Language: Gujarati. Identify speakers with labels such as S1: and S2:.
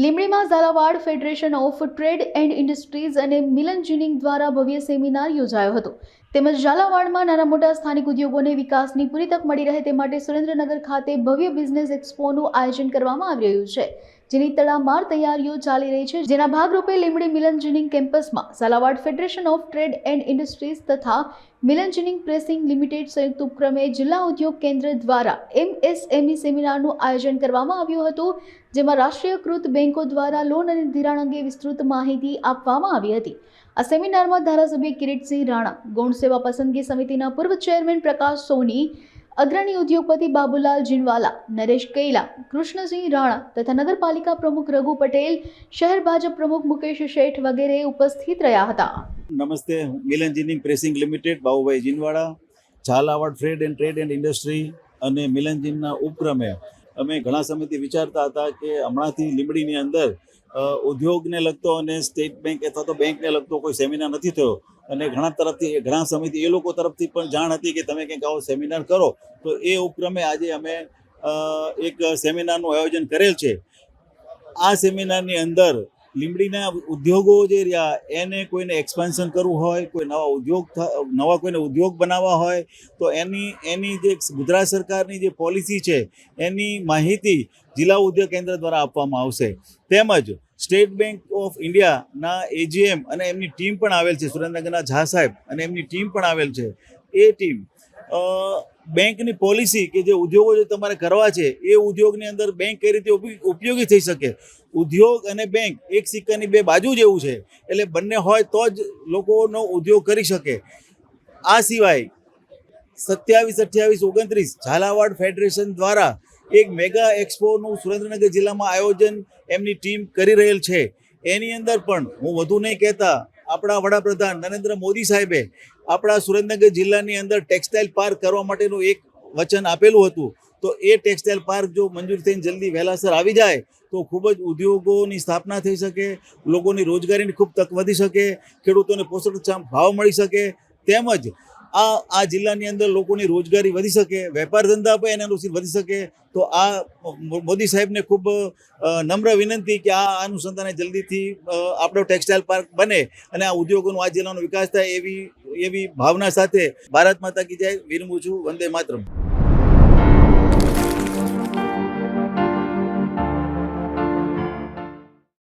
S1: લીંબડીમાં Jhalawad federation of trade and industries અને મિલન જીનિંગ દ્વારા ભવ્ય સેમિનાર યોજાયો હતો. તેમજ ઝાલાવાડમાં નાના મોટા સ્થાનિક ઉદ્યોગોને વિકાસની પૂરી તક મળી રહે તે માટે સુરેન્દ્રનગર ખાતે ભવ્ય બિઝનેસ એક્સપોનું આયોજન કરવામાં આવી રહ્યું છે. જેની તડામાર તૈયારીઓ ચાલી રહી છે, જેના ભાગરૂપે લીમડી મિલન જીનિંગ કેમ્પસમાં Jhalawad federation of trade and industries તથા મિલન જીનિંગ પ્રેસિંગ લિમિટેડ સંયુક્ત ઉપક્રમે જિલ્લા ઉદ્યોગ કેન્દ્ર દ્વારા એમએસએમઈ સેમિનારનું આયોજન કરવામાં આવ્યું હતું, જેમાં રાષ્ટ્રીયકૃત બેન્કો દ્વારા લોન અને ધિરાણ અંગે વિસ્તૃત માહિતી આપવામાં આવી હતી. આ સેમિનારમાં ધારાસભ્ય કિરીટસિંહ રાણા, ગૌણ સેવા પસંદગી સમિતિના પૂર્વ ચેરમેન પ્રકાશ સોની અગ્રણી ઉદ્યોગપતિ બાબુલાલ જીનવાલા, નરેશ કૈલા કૃષ્ણસિંહ રાણા તથા નગરપાલિકા પ્રમુખ રઘુ પટેલ, શહેર ભાજપ પ્રમુખ મુકેશ શેઠ વગેરે ઉપસ્થિત રહ્યા હતા.
S2: નમસ્તે, mill engineering pressing limited, Babubhai Jinwada Jhalawad trade and trade and industry અને મિલ એન્જિનના ઉપક્રમે અમે ઘણા સમયથી વિચારતા હતા કે હમણાંથી લીંબડીની અંદર ઉદ્યોગને લગતો અને સ્ટેટ બેંક અથવા તો બેંકને લગતો કોઈ સેમિનાર નથી થયો. અને ઘણા તરફથી, ઘણા સમયથી એ લોકો તરફથી પણ જાણ હતી કે તમે કંઈક આવો સેમિનાર કરો. તો એ ઉપક્રમે આજે અમે એક સેમિનારનું આયોજન કરેલ છે. આ સેમિનારની અંદર લીંબડીના ઉદ્યોગો જે રહ્યા, એને કોઈને એક્સપાન્શન કરવું હોય, કોઈ નવા ઉદ્યોગ નવા કોઈને ઉદ્યોગ બનાવવા હોય, તો એની એની જે ગુજરાત સરકારની જે પોલિસી છે, એની માહિતી જિલ્લા ઉદ્યોગ કેન્દ્ર દ્વારા આપવામાં આવશે. તેમજ સ્ટેટ બેંક ઓફ ઇન્ડિયાના એજીએમ અને એમની ટીમ પણ આવેલ છે, સુરેન્દ્રનગરના ઝા સાહેબ અને એમની ટીમ પણ આવેલ છે. એ ટીમ બેંકની પોલિસી કે જે ઉદ્યોગો જે તમારે કરવા છે, એ ઉદ્યોગની અંદર બેંક કઈ રીતે ઉપયોગી થઈ શકે? ઉદ્યોગ અને બેંક એક સિક્કાની બે બાજુ જેવું છે, એટલે બંને હોય તો જ લોકોનો ઉદ્યોગ કરી શકે. આ સિવાય સત્યાવીસ અઠ્યાવીસ ઓગણત્રીસ ઝાલાવાડ ફેડરેશન દ્વારા એક મેગા એક્સપોનું સુરેન્દ્રનગર જિલ્લામાં આયોજન એમની ટીમ કરી રહેલ છે. એની અંદર પણ હું વધુ નહીં કહેતા, આપણા વડાપ્રધાન નરેન્દ્ર મોદી સાહેબે આપણા સુરેન્દ્રનગર જિલ્લાની અંદર ટેક્સટાઇલ પાર્ક કરવા માટેનું એક વચન આપેલું હતું. તો એ ટેક્સટાઇલ પાર્ક જો મંજૂર થઈને જલ્દી વહેલાસર આવી જાય, તો ખૂબ જ ઉદ્યોગોની સ્થાપના થઈ શકે, લોકોની રોજગારીની ખૂબ તક વધી શકે, ખેડૂતોને પોષણક્ષમ ભાવ મળી શકે. તેમજ આ આ જિલ્લાની અંદર લોકોની રોજગારી વધી શકે, વેપાર ધંધા પણ એના અનુસાર વધી શકે, તો આ મોદી સાહેબને ખૂબ નમ્ર વિનંતી કે આ અનુસંધાને જલ્દીથી આપણો ટેક્સટાઇલ પાર્ક બને અને આ ઉદ્યોગોનો, આ જિલ્લાનો વિકાસ થાય એવી એવી ભાવના સાથે ભારત માતા કી જય. વિરમું છું, વંદે માતરમ.